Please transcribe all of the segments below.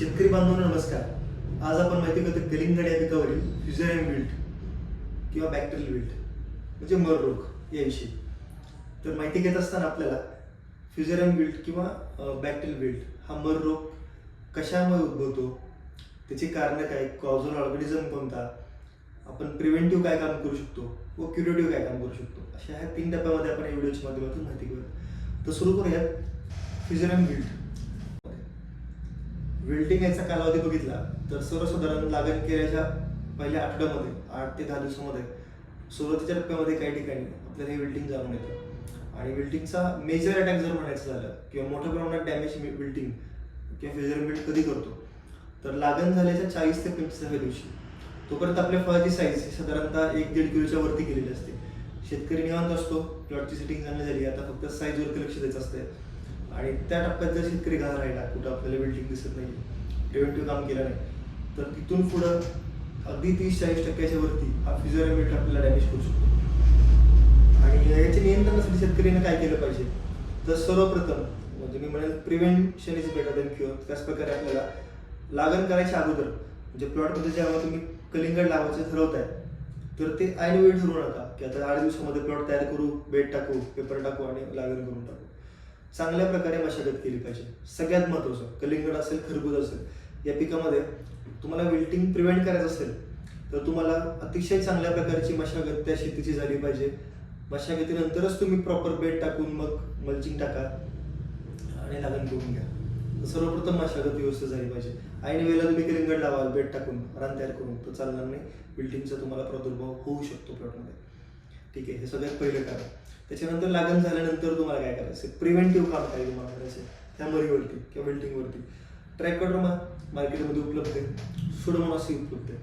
शेतकरी बांधवांना नमस्कार. आज आपण माहिती करतो कलिंगड या पिकावरील फ्युझेरियम विल्ट किंवा बॅक्टेरियल विल्ट म्हणजे मर रोग याविषयी तर माहिती घेत असताना आपल्याला फ्युझेरियम विल्ट किंवा बॅक्टेरियल विल्ट हा मर रोग कशामुळे उद्भवतो? त्याची कारणं काय? कॉझल ऑर्गॅनिझम कोणता? आपण प्रिव्हेंटिव्ह काय काम करू शकतो? व क्युरेटिव्ह काय काम करू शकतो? अशा ह्या तीन टप्प्यामध्ये आपण या व्हिडिओच्या माध्यमातून माहिती घेऊया तर सुरू करूयात. फ्युझेरियम विल्ट वेल्डिंग याचा कालावधी बघितला तर सर्वसाधारण लागण केल्याच्या पहिल्या आठवड्यामध्ये आठ ते दहा दिवसामध्ये सुरुवातीच्या टप्प्यामध्ये काही ठिकाणी आपल्याला हे वेल्डिंग जाणून येतं. आणि वेल्डिंगचा मेजर अटॅक जर म्हणायचं झालं किंवा मोठ्या प्रमाणात डॅमेज वेल्डिंग किंवा फेजर बिल्ड कधी करतो तर लागण झाल्याच्या चाळीस ते पंचेचाळीस दिवशी तोपर्यंत आपल्या फळाची साईज ही साधारणतः एक दीड किलोच्या वरती केलेली असते. शेतकरी निवांत असतो प्लॉटची सेटिंग चांगली झाली आता फक्त साईजवरती लक्ष द्यायचं असते आणि त्या टप्प्यात जर शेतकरी घाला राहिला कुठं आपल्याला बिल्डिंग दिसत नाही प्रिव्हेंटिव्ह काम केलं नाही तर तिथून पुढं अगदी तीस चाळीस टक्क्याच्या वरती हा फिजिओरेमिट आपल्याला डॅमेज करू शकतो. आणि याच्या नियंत्रणासाठी शेतकऱ्यांनी काय केलं पाहिजे? तर सर्वप्रथम म्हणजे मी म्हणेल prevention is better than cure त्याच प्रकारे आपल्याला लागण करायच्या अगोदर म्हणजे प्लॉटमध्ये जेव्हा तुम्ही कलिंगड लावायचं ठरवताय तर ते ऐन वेळ ठरवू नका की आता आठ दिवसामध्ये प्लॉट तयार करू बेड टाकू पेपर टाकू आणि लागण करून टाकू. चांगल्या प्रकारे मशागत केली पाहिजे. सगळ्यात महत्त्वाचं कलिंगड असेल खरबूज असेल या पिकामध्ये तुम्हाला विल्टिंग प्रिव्हेंट करायचं असेल तर तुम्हाला अतिशय चांगल्या प्रकारची मशागत त्या शेतीची झाली पाहिजे. मशागतीनंतरच तुम्ही प्रॉपर बेड टाकून मग मल्चिंग टाका आणि लागण करून घ्या. सर्वप्रथम मशागत व्यवस्थित झाली पाहिजे. ऐन वेळेला तुम्ही कलिंगड लावाल बेड टाकून रान तयार करून तर चालणार नाही. बिल्डिंगचा तुम्हाला प्रादुर्भाव होऊ शकतो प्लॉटमध्ये ठीक आहे हे सगळ्यात पहिलं कारण. त्याच्यानंतर लागण झाल्यानंतर तुम्हाला काय करायचं? प्रिव्हेंटिव्ह काम काय तुम्हाला करायचं? त्या मरीवरती किंवा बिल्डिंगवरती ट्रॅकोड्रोमा मार्केटमध्ये उपलब्ध आहे. सुडोमॉनासही उपलब्ध आहे.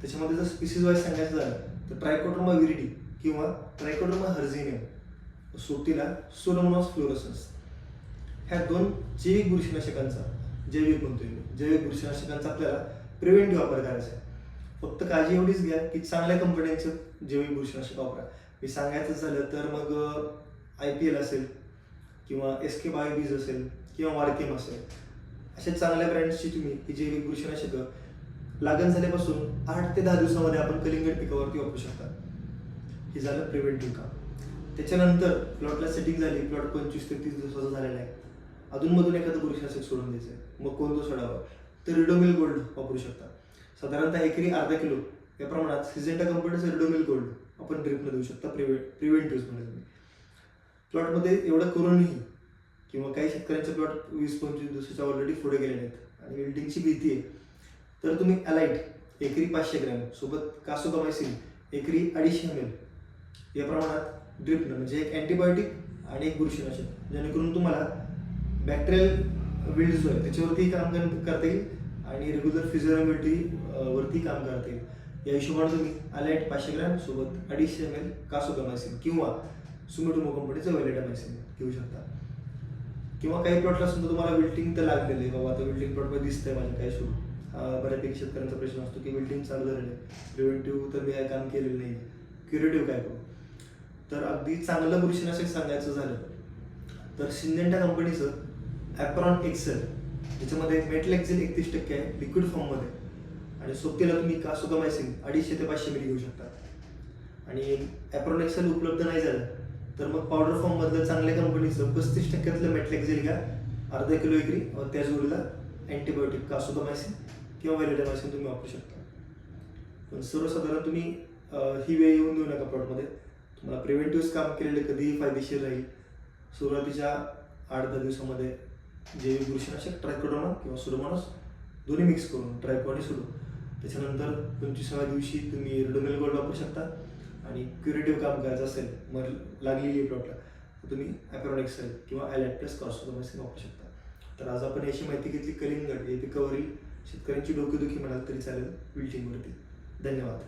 त्याच्यामध्ये जर स्पीसीज वाईज सांगायचं झालं तर ट्रायकोड्रोमा विरिडी किंवा ट्रायकोड्रोमा हर्झिनियम सुटीला सोडोमोनॉस फ्लोरोसन्स ह्या दोन जैविक बुरशीनाशकांचा जैविक म्हणतोय मी. जैविक बुरशीनाशकांचा आपल्याला प्रिव्हेंटिव्ह वापर करायचा आहे. फक्त काळजी एवढीच घ्या की चांगल्या कंपन्यांचं जैविक बुरशीनाशक वापरा. मी सांगायचं झालं तर मग आय पी एल असेल किंवा एस के बाय बीज असेल किंवा वारकेम असेल अशा चांगल्या ब्रँड्सची तुम्ही की ही जैविक शकत लागण झाल्यापासून आठ ते दहा दिवसामध्ये आपण कलिंगड पिकावरती वापरू शकता. हे झालं प्रिव्हेंटिव्ह काम. त्याच्यानंतर प्लॉटला सेटिंग झाली प्लॉट पंचवीस ते तीस दिवसाचा झालेला आहे. अधूनमधून एखादं बुरशीनाशक सोडून द्यायचं आहे. मग कोणतं सोडावं? तर रिडोमिल गोल्ड वापरू शकता. साधारणतः एकरी अर्धा किलो या प्रमाणात सिजेंटा कंपनीचं रिडोमिल गोल्ड आपण ड्रिपनं देऊ शकता प्रिव्हे प्रिव्हेंटिव्ह म्हणजे तुम्ही प्लॉटमध्ये एवढं करूनही किंवा काही शेतकऱ्यांचे प्लॉट वीस पंचवीस दिवसाच्या ऑलरेडी पुढे गेले नाहीत. आणि बिल्डिंगची भीती आहे. तर तुम्ही अलाईट एकरी पाचशे ग्रॅम सोबत कासोकामायसिन एकरी अडीचशे एम एल या प्रमाणात ड्रिपनं म्हणजे एक अँटीबायोटिक आणि एक बुरशीनाशक. जेणेकरून तुम्हाला बॅक्टेरियल विल्ड जो आहे त्याच्यावरती काम कर- करता येईल आणि रेग्युलर फिजिओलॉमिटी वरती काम करता येईल. या हिशोबाने तुम्ही अलाइट पाचशे ग्रॅम सोबत अडीचशे एम एल कासोकामायसिन किंवा सुमेटोमो कंपनीचं वेलेटामायसिन घेऊ शकता. किंवा काही प्लॉटला समजा तुम्हाला विल्टिंग तर लागलेलं आहे. बाबा आता विल्टिंग प्लॉटमध्ये दिसतंय माझं काय सुरू. बऱ्यापैकी शेतकऱ्यांचा प्रश्न असतो की विल्टिंग चालू झालेलं आहे. प्रिव्हेंटिव्ह तर मी काय काम केलेलं नाही क्युरेटिव्ह काय करू? तर अगदी चांगलं बुरशीनाशक सांगायचं झालं तर सिंदेंटा कंपनीचं ॲप्रॉन एक्सेल ज्याच्यामध्ये मेटलेक्झिल एकतीस टक्के आहे लिक्विड फॉर्ममध्ये आणि सोबतीला तुम्ही कासोकामायसिन अडीचशे ते पाचशे मिली घेऊ शकता. आणि ॲप्रॉन उपलब्ध नाही झालं तर मग पावडर फॉर्ममधलं चांगल्या कंपनीचं पस्तीस टक्क्यातलं मेटलेक्झिल घ्या. अर्धा किलो एकरी व त्या जोडीला अँटीबायोटिक कासोकामायसिन किंवा वेलेटामायसिन तुम्ही वापरू शकता. पण सर्वसाधारण तुम्ही ही वेळ येऊन देऊ नका प्लॉटमध्ये तुम्हाला प्रिव्हेंटिव्ह काम केलेले कधीही फायदेशीर राहील. सुरुवातीच्या आठ दहा दिवसामध्ये जैविक बुरशीनाशक ट्रायकोडोमा किंवा सुडोमॉनस दोन्ही मिक्स करून ट्रायको आणि सुडो त्याच्यानंतर पंचवीसाव्या दिवशी तुम्ही रिडोमेल गोल्ड वापरू शकता आणि क्युरेटिव्ह काम करायचं असेल मर लागलेली प्लॉटला तर तुम्ही ॲपरॉन एक्सेल किंवा ॲलॅट प्लस वापरू शकता. तर आज आपण याची माहिती घेतली कलिंगड या पिकावरील शेतकऱ्यांची डोकेदुखी म्हणाल तरी चालेल विल्टिंगवरती धन्यवाद.